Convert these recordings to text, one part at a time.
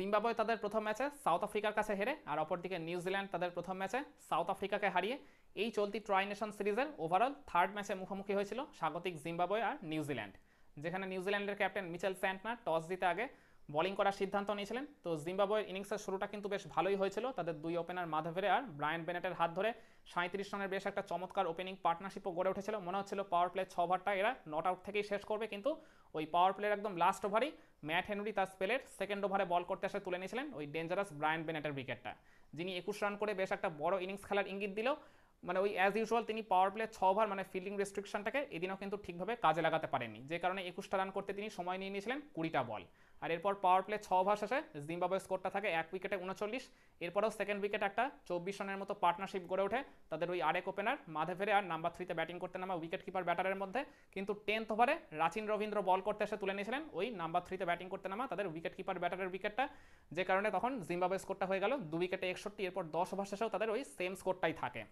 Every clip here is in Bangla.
জিম্বাবুয়ে তাদের প্রথম ম্যাচে সাউথ আফ্রিকার কাছে হেরে, আর অপরদিকে নিউজিল্যান্ড তাদের প্রথম ম্যাচে সাউথ আফ্রিকাকে হারিয়ে এই চলতি ট্রাই নেশন সিরিজের ওভারঅল থার্ড ম্যাচে মুখোমুখি হয়েছিল স্বাগতিক জিম্বাবুয়ে আর নিউজিল্যান্ড। যেখানে নিউজিল্যান্ডের ক্যাপ্টেন মিচেল স্যান্টনার টস দিতে আগে বোলিং করার সিদ্ধান্ত নিয়েছিলেন। তো জিম্বাবুয়ের ইনিংসের শুরুটা কিন্তু বেশ ভালোই হয়েছিল। তাদের দুই ওপেনার মাধবেরে আর ব্রায়ান বেনেটের হাত ধরে সাঁত্রিশ রানের বেশ একটা চমৎকার ওপেনিং পার্টনারশিপও গড়ে উঠেছিল। মনে হচ্ছিল পাওয়ার প্লে ছ এরা নট আউট থেকেই শেষ করবে। কিন্তু ওই পাওয়ার প্লের একদম লাস্ট ওভারই ম্যাট হেনরি তার স্পেলের সেকেন্ড ওভারে বল করতে এসে তুলে নিয়েছিলেন ওই ডেঞ্জারাস ব্রায়ান বেনেটের উইকেটটা যিনি একুশ রান করে বেশ একটা বড় ইনিংস খেলার ইঙ্গিত দিলেও মানে ওই অ্যাজ ইউজুয়াল তিনি পাওয়ার প্লে ছ ওভার মানে ফিল্ডিং রেস্ট্রিকশনটাকে এদিনও কিন্তু ঠিকভাবে কাজে লাগাতে পারেননি। যে কারণে একুশটা রান করতে তিনি সময় নিয়ে নিয়েছিলেন কুড়িটা বল আর এরপর পাওয়ার প্লে ছ ওভার শেষে জিম্বাবুয়ে স্কোরটা থাকে এক উইকেটে উনচল্লিশ। এরপরও সেকেন্ড উইকেট একটা চব্বিশ রানের মতো পার্টনারশিপ গড়ে ওঠে তাদের ওই আরেক ওপেনার মাধে ফেরে আর নাম্বার থ্রিতে ব্যাটিং করতে নামা উইকেট কিপার ব্যাটারের মধ্যে। কিন্তু টেন্থ ওভারে রাচিন রবীন্দ্র বল করতে এসে তুলে নিয়েছিলেন, ওই নাম্বার থ্রিতে ব্যাটিং করতে নামা তাদের উইকেট কিপার ব্যাটারের উইকেটটা যে কারণে তখন জিম্বাবুয়ে স্কোরটা হয়ে গেল দু উইকেটে একষট্টি, এরপর দশ ওভার শেষেও তাদের ওই সেম স্কোরটাই থাকে।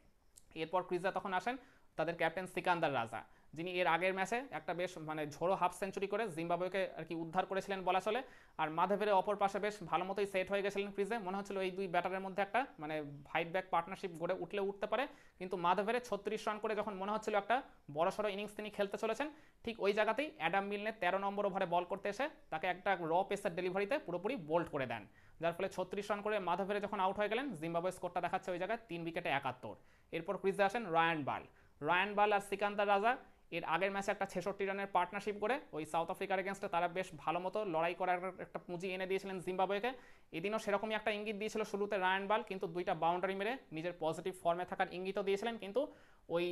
এরপর ক্রিজা তখন আসেন তাদের ক্যাপ্টেন সিকান্দার রাজা। যিনি এর আগের ম্যাচে একটা বেশ মানে ঝোড়ো হাফ সেঞ্চুরি করে জিম্বাবুয়েকে আর কি উদ্ধার করেছিলেন বলা চলে। আর মাধবের অপর পাশে বেশ ভালো মতোই সেট হয়ে গেছিলেন ক্রিজে। মনে হচ্ছিল এই দুই ব্যাটারের মধ্যে একটা মানে ফাইট ব্যাক পার্টনারশিপ গড়ে উঠলে উঠতে পারে। কিন্তু মাধবের ছত্রিশ রান করে যখন মনে হচ্ছিল একটা বড়সড় ইনিংস তিনি খেলতে চলেছেন, ঠিক ওই জায়গাতেই অ্যাডাম মিলনে তেরো নম্বর ওভারে বল করতে এসে তাকে একটা র পেসার ডেলিভারিতে পুরোপুরি বোল্ড করে দেন। যার ফলে ছত্রিশ রান করে মাধবের যখন আউট হয়ে গেলেন, জিম্বাবুয়ে স্কোরটা দেখাচ্ছে ওই জায়গায় তিন উইকেটে একাত্তর। এরপর ক্রিজে আসেন রায়ান বাল। রায়ান বাল আর সিকান্দার রাজা এর আগের ম্যাচে একটা ছেষট্টি রানের পার্টনারশিপ করে, ওই সাউথ আফ্রিকার এগেনস্টে তারা বেশ ভালো মতো লড়াই করার একটা পুঁজি এনে দিয়েছিলেন জিম্বাবুয়েকে এদিনও সেরকমই একটা ইঙ্গিত দিয়েছিল শুরুতে রায়ান বাল কিন্তু দুইটা বাউন্ডারি মেরে নিজের পজিটিভ ফর্মে থাকার ইঙ্গিতও দিয়েছিলেন। কিন্তু ওই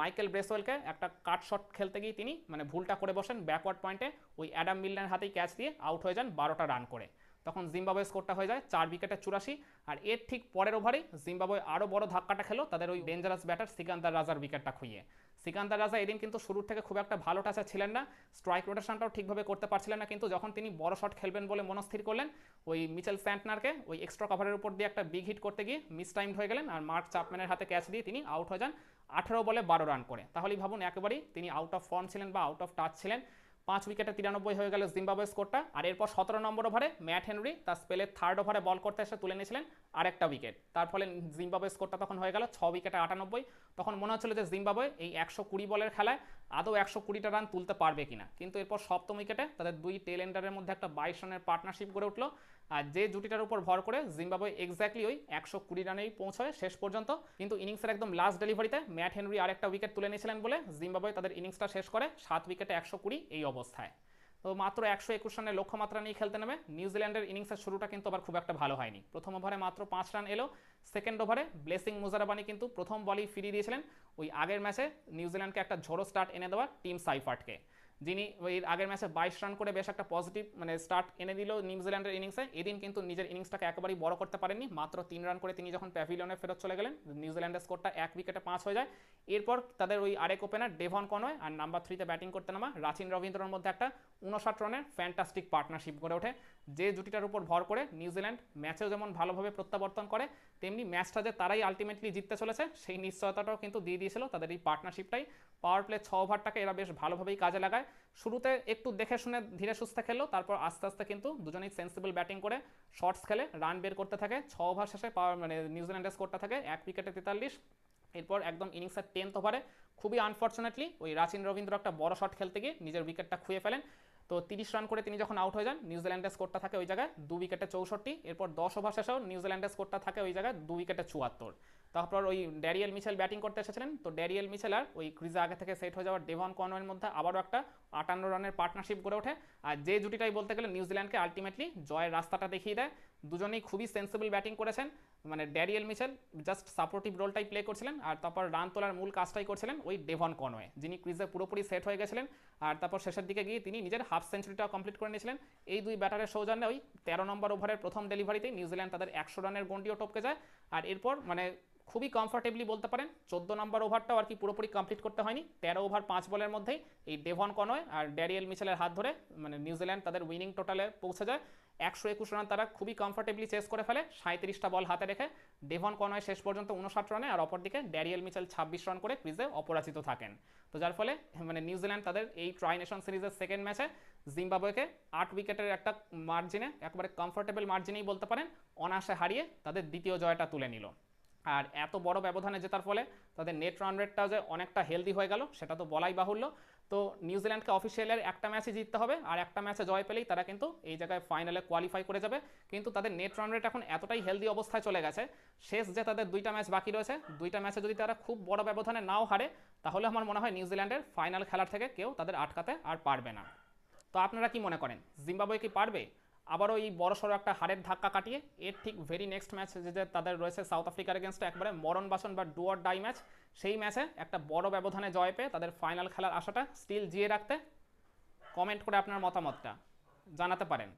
মাইকেল ব্রেসওয়েলকে একটা কাট শট খেলতে গিয়ে তিনি মানে ভুলটা করে বসেন ব্যাকওয়ার্ড পয়েন্টে ওই অ্যাডাম মিলনের হাতেই ক্যাচ দিয়ে আউট হয়ে যান বারোটা রান করে। তখন জিম্বাবুয়ে স্কোরটা হয়ে যায় চার উইকেটে চুরাশি। আর এর ঠিক পরের ওভারেই জিম্বাবুয়ে আরও বড় ধাক্কাটা খেলো তাদের ওই ডেঞ্জারাস ব্যাটার সিকান্দার রাজার উইকেটটা খুইয়ে। সিকান্দার রাজা এদিন কিন্তু শুরুর থেকে খুব একটা ভালো টাচা ছিলেন না স্ট্রাইক রোটেশনটাও ঠিকভাবে করতে পারছিলেন না কিন্তু যখন তিনি বড় শট খেলবেন বলে মনস্থির করলেন, ওই মিচেল স্যান্টনারকে ওই এক্সট্রা কভারের উপর দিয়ে একটা বিগ হিট করতে গিয়ে মিস টাইমড হয়ে গেলেন আর মার্ক চাপম্যানের হাতে ক্যাচ দিয়ে তিনি আউট হয়ে যান আঠেরো বলে বারো রান করে। তাহলেই ভাবুন একেবারেই তিনি আউট অফ ফর্ম ছিলেন বা আউট অফ টাচ ছিলেন। পাঁচ উইকেটে তিরানব্বই হয়ে গেল জিম্বাবুয়ে স্কোরটা, আর এরপর সতেরো নম্বর ওভারে ম্যাট হেনরি তার স্পেলের থার্ড ওভারে বল করতে এসে তুলে নিয়েছিলেন আরেকটা উইকেট তার ফলে জিম্বাবুয়ে স্কোরটা তখন হয়ে গেল ছ উইকেটে আটানব্বই। তখন মনে হচ্ছিল যে জিম্বাবুয়ে এই একশো কুড়ি বলের খেলায় আদৌ একশো কুড়িটা রান তুলতে পারবে কিনা। কিন্তু এরপর সপ্তম উইকেটে তাদের দুই টেল এন্ডারের মধ্যে একটা বাইশ রানের পার্টনারশিপ গড়ে উঠল। আর যে জুটিটার উপর ভর করে জিম্বাবুয়ে এক্স্যাক্টলি ওই একশো কুড়ি রানেই পৌঁছয় শেষ পর্যন্ত। কিন্তু ইনিংসের একদম লাস্ট ডেলিভারিতে ম্যাট হেনরি আরেকটা উইকেট তুলে নিয়েছিলেন বলে জিম্বাবুয়ে তাদের ইনিংসটা শেষ করে সাত উইকেটে একশো কুড়ি এই অবস্থায়। মাত্র একশো একুশ রানের লক্ষ্যমাত্রা নিয়ে খেলতে নেবে নিউজিল্যান্ডের ইনিংসের শুরুটা কিন্তু আবার খুব একটা ভালো হয়নি। প্রথম ওভারে মাত্র পাঁচ রান এলো। সেকেন্ড ওভারে ব্লেসিং মুজারাবানি কিন্তু প্রথম বলেই ফিরিয়ে দিয়েছিলেন। ওই আগের ম্যাচে নিউজিল্যান্ডকে একটা ঝোড়ো স্টার্ট এনে দেওয়া টিম সাইফার্টকে। যিনি ওই আগের ম্যাচে বাইশ রান করে বেশ একটা পজিটিভ মানে স্টার্ট এনে দিল নিউজিল্যান্ডের ইনিংসে এদিন কিন্তু নিজের ইনিংসটাকে একেবারেই বড় করতে পারেননি। মাত্র তিন রান করে তিনি যখন প্যাভিলিয়নে ফেরত চলে গেলেন নিউজিল্যান্ডের স্কোরটা এক উইকেটে পাঁচ হয়ে যায়। এরপর তাদের ওই আরেক ওপেনার ডেভন কনয় আর নাম্বার থ্রিতে ব্যাটিং করতে নামা রাচিন রবীন্দ্রর মধ্যে একটা উনষাট রানের ফ্যান্টাস্টিক পার্টনারশিপ গড়ে ওঠে। যে জুটিটার উপর ভর করে নিউজিল্যান্ড ম্যাচেও যেমন ভালোভাবে প্রত্যাবর্তন করে, তেমনি ম্যাচটা যে তারাই আলটিমেটলি জিততে চলেছে, সেই নিশ্চয়তাটাও কিন্তু দিয়ে দিয়েছিল তাদের এই পার্টনারশিপটাই পাওয়ার প্লে ছ ওভারটাকে এরা বেশ ভালোভাবেই কাজে লাগায়। শুরুতে একটু দেখে শুনে ধীরে সুস্থে খেললো তারপর আস্তে আস্তে কিন্তু দুজনেই সেন্সিবল ব্যাটিং করে শর্টস খেলে রান বের করতে থাকে, ছ ওভার শেষে পাওয়ার মানে নিউজিল্যান্ডের স্কোরটা থাকে, এক উইকেটে তেতাল্লিশ। এরপর একদম ইনিংসের টেন্থ ওভারে খুবই আনফর্চুনেটলি ওই রাচিন রবীন্দ্র একটা বড় শট খেলতে গিয়ে নিজের উইকেটটা খুঁয়ে ফেলেন। তো তিরিশ রান করে তিনি যখন আউট হয়ে যান নিউজিল্যান্ডের স্কোরটা থাকে ওই জায়গায় দু উইকেটে চৌষট্টি, এরপর দশ ওভার শেষেও নিউজিল্যান্ডের স্কোরটা থাকে ওই জায়গায় দু উইকেটে চুয়াত্তর। তারপর ওই ড্যারিয়েল মিচেল ব্যাটিং করতে এসেছিলেন। তো ড্যারিয়েল মিচেল আর ওই ক্রিজে আগে থেকে সেট হয়ে যাওয়ার ডেভন কনওয়ের মধ্যে আবারও একটা আটান্ন রানের পার্টনারশিপ গড়ে ওঠে। আর যে জুটিটাই বলতে গেলে নিউজিল্যান্ডকে আলটিমেটলি জয়ের রাস্তাটা দেখিয়ে দেয়। দুজনেই খুবই সেন্সিবল ব্যাটিং করেছেন। মানে ড্যারিয়েল মিচেল জাস্ট সাপোর্টিভ রোলটাই প্লে করছিলেন আর তারপর রান তোলার মূল কাজটাই করছিলেন ওই ডেভন কনওয়ে, যিনি ক্রিজে পুরোপুরি সেট হয়ে গেছিলেন। আর তারপর শেষের দিকে গিয়ে তিনি নিজের হাফ সেঞ্চুরিটাও কমপ্লিট করে নিয়েছিলেন। এই দুই ব্যাটারের সৌজন্যে ওই তেরো নম্বর ওভারের প্রথম ডেলিভারিতেই নিউজিল্যান্ড তাদের একশো রানের গন্ডিও টপকে যায়। আর এরপর মানে খুবই কমফর্টেবলি বলতে পারেন, চোদ্দ নম্বর ওভারটাও আর কি পুরোপুরি কমপ্লিট করতে হয়নি। তেরো ওভার পাঁচ বলের মধ্যেই এই ডেভন কনয় আর ড্যারিয়েল মিচেলের হাত ধরে মানে নিউজিল্যান্ড তাদের উইনিং টোটালে পৌঁছে যায়। একশো একুশ রান তারা খুবই কমফর্টেবলি চেস করে ফেলে সাঁত্রিশটা বল হাতে রেখে। ডেভন কনয় শেষ পর্যন্ত উনষাট রানে আর অপরদিকে ড্যারিয়েল মিচেল ছাব্বিশ রান করে ক্রিজে অপরাজিত থাকেন। তো যার ফলে মানে নিউজিল্যান্ড তাদের এই ট্রাই নেশন সিরিজের সেকেন্ড ম্যাচে জিম্বাবুয়েকে আট উইকেটের একটা মার্জিনে একবারে কমফোর্টেবল মার্জিনেই বলতে পারেন, অনায়াসে হারিয়ে তাদের দ্বিতীয় জয়টা তুলে নিল। আর এত বড় ব্যবধানে জেতার ফলে তাদের নেট রান রেটটাও যে অনেকটা হেলদি হয়ে গেল, সেটা তো বলাই বাহুল্য। তো নিউজিল্যান্ডকে অফিসিয়ালের একটা ম্যাচই জিততে হবে, আর একটা ম্যাচে জয় পেলেই তারা কিন্তু এই জায়গায় ফাইনালে কোয়ালিফাই করে যাবে। কিন্তু তাদের নেট রান রেট এখন এতটাই হেলদি অবস্থায় চলে গেছে, শেষ যে তাদের দুইটা ম্যাচ বাকি রয়েছে, দুইটা ম্যাচে যদি তারা খুব বড় ব্যবধানে নাও হারে, তাহলে আমার মনে হয় নিউজিল্যান্ডের ফাইনাল খেলার থেকে কেউ তাদের আটকাতে আর পারবে না। তো আপনারা কি মনে করেন, জিম্বাবুয়ে কি পারবে? আবারও এই বড়সড় একটা হারের ধাক্কা কাটিয়ে, এর ঠিক ভেরি নেক্সট ম্যাচ যে তাদের রয়েছে সাউথ আফ্রিকার এগেনস্টে একবারে মরণ বাসন বা ডুয়ার ডাই ম্যাচ সেই ম্যাচে একটা বড় ব্যবধানে জয় পেয়ে তাদের ফাইনাল খেলার আশাটা স্টিল জিয়ে রাখতে কমেন্ট করে আপনার মতামতটা জানাতে পারেন।